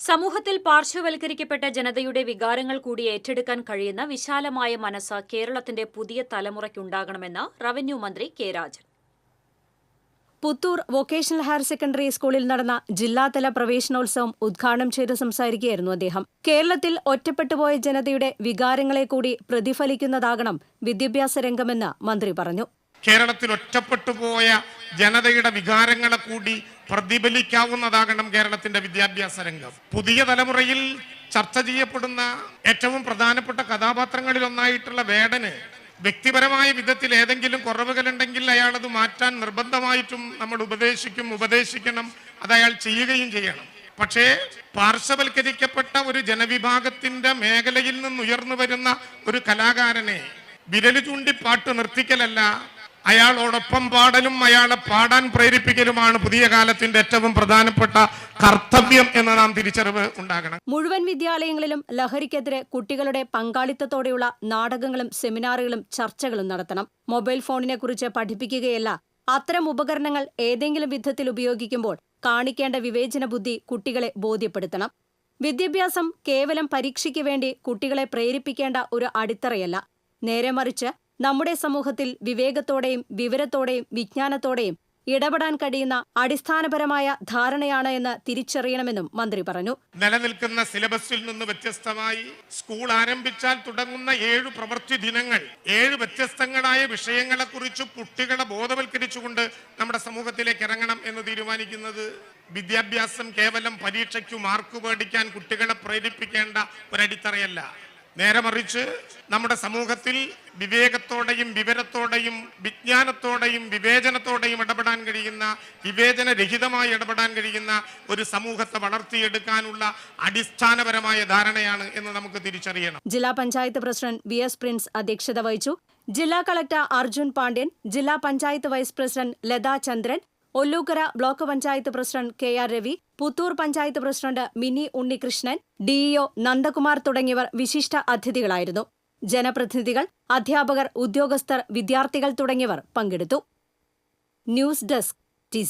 സമൂഹത്തിൽ പാർശ്വവൽക്കരിക്കപ്പെട്ട ജനതയുടെ വികാരങ്ങൾ കൂടി ഏറ്റെടുക്കാൻ കഴിയുന്ന വിശാലമായ മനസ്സ് കേരളത്തിന്റെ പുതിയ തലമുറയ്ക്കുണ്ടാകണമെന്ന് റവന്യൂ മന്ത്രി K Rajan. Puthur vocational higher secondary സ്കൂളിൽ നടന്ന ജില്ലാതല പ്രവേശനോത്സവം ഉദ്ഘാടനം ചെയ്ത് സംസാരിക്കുകയായിരുന്നു അദ്ദേഹം. കേരളത്തിൽ ഒറ്റപ്പെട്ടുപോയ ജനതയുടെ വികാരങ്ങളെ കൂടി പ്രതിഫലിക്കുന്നതാകണം വിദ്യാഭ്യാസ രംഗമെന്ന് മന്ത്രി പറഞ്ഞു. കേരളത്തിൽ ഒറ്റപ്പെട്ടു പോയ ജനതയുടെ വികാരങ്ങളെ കൂടി പ്രതിഫലിക്കാവുന്നതാകണം കേരളത്തിന്റെ വിദ്യാഭ്യാസ രംഗം. പുതിയ തലമുറയിൽ ചർച്ച ചെയ്യപ്പെടുന്ന ഏറ്റവും പ്രധാനപ്പെട്ട കഥാപാത്രങ്ങളിൽ ഒന്നായിട്ടുള്ള വേടന് വ്യക്തിപരമായ വിധത്തിൽ ഏതെങ്കിലും കുറവുകളുണ്ടെങ്കിൽ അയാൾ അത് മാറ്റാൻ നിർബന്ധമായിട്ടും നമ്മൾ ഉപദേശിക്കും ഉപദേശിക്കണം അത് അയാൾ ചെയ്യുകയും ചെയ്യണം. പക്ഷേ പാർശ്വവൽക്കരിക്കപ്പെട്ട ഒരു ജനവിഭാഗത്തിന്റെ മേഖലയിൽ നിന്ന് ഉയർന്നു വരുന്ന ഒരു കലാകാരനെ വിരൽ ചൂണ്ടി പാട്ട് നിർത്തിക്കലല്ല അയാളോടൊപ്പം പാടലും അയാളെ പാടാൻ പ്രേരിപ്പിക്കലുമാണ് പുതിയ കാലത്തിന്റെ ഏറ്റവും പ്രധാനപ്പെട്ട കർത്തവ്യം എന്ന നാം തിരിച്ചറിവ് ഉണ്ടാകണം. മുഴുവൻ വിദ്യാലയങ്ങളിലും ലഹരിക്കെതിരെ കുട്ടികളുടെ പങ്കാളിത്തത്തോടെയുള്ള നാടകങ്ങളും സെമിനാറുകളും ചർച്ചകളും നടത്തണം. മൊബൈൽ ഫോണിനെ കുറിച്ച് പഠിപ്പിക്കുകയല്ല അത്തരം ഉപകരണങ്ങൾ ഏതെങ്കിലും വിധത്തിൽ ഉപയോഗിക്കുമ്പോൾ കാണിക്കേണ്ട വിവേചന ബുദ്ധി കുട്ടികളെ ബോധ്യപ്പെടുത്തണം. വിദ്യാഭ്യാസം കേവലം പരീക്ഷയ്ക്ക് വേണ്ടി കുട്ടികളെ പ്രേരിപ്പിക്കേണ്ട ഒരു അടിത്തറയല്ല. നേരെ മറിച്ച് നമ്മുടെ സമൂഹത്തിൽ വിവേകത്തോടെയും വിവരത്തോടെയും വിജ്ഞാനത്തോടെയും ഇടപെടാൻ കഴിയുന്ന അടിസ്ഥാനപരമായ ധാരണയാണ് എന്ന് തിരിച്ചറിയണമെന്നും മന്ത്രി പറഞ്ഞു. നിലനിൽക്കുന്ന സിലബസിൽ നിന്ന് വ്യത്യസ്തമായി സ്കൂൾ ആരംഭിച്ചാൽ തുടങ്ങുന്ന ഏഴ് പ്രവൃത്തി ദിനങ്ങൾ ഏഴ് വ്യത്യസ്തങ്ങളായ വിഷയങ്ങളെ വിഷയങ്ങളെക്കുറിച്ച് കുട്ടികളെ ബോധവൽക്കരിച്ചുകൊണ്ട് നമ്മുടെ സമൂഹത്തിലേക്ക് ഇറങ്ങണം എന്ന് തീരുമാനിക്കുന്നത് വിദ്യാഭ്യാസം കേവലം പരീക്ഷയ്ക്കു മാർക്ക് മേടിക്കാൻ കുട്ടികളെ പ്രേരിപ്പിക്കേണ്ട ഒരടിത്തറയല്ല. നേരെ മറിച്ച് നമ്മുടെ സമൂഹത്തിൽ വിവേകത്തോടെയും വിവരത്തോടെയും വിജ്ഞാനത്തോടെയും വിവേചനത്തോടെയും ഇടപെടാൻ കഴിയുന്ന വിവേചനരഹിതമായി ഇടപെടാൻ കഴിയുന്ന ഒരു സമൂഹത്തെ വളർത്തിയെടുക്കാനുള്ള അടിസ്ഥാനപരമായ ധാരണയാണ് എന്ന് നമുക്ക് തിരിച്ചറിയണം. ജില്ലാ panchayat president V S Prince അധ്യക്ഷത വഹിച്ചു. ജില്ലാ കളക്ടർ അർജുൻ പാണ്ഡ്യൻ ജില്ലാ panchayat vice president Latha Chandran Ollukkara block panchayat president K R Ravi Puthur panchayat president Mini Unnikrishnan DEO Nandakumar തുടങ്ങിയവർ വിശിഷ്ട അതിഥികളായിരുന്നു. ജനപ്രതിനിധികൾ അധ്യാപകർ ഉദ്യോഗസ്ഥർ വിദ്യാർത്ഥികൾ തുടങ്ങിയവർ പങ്കെടുത്തു. News desk T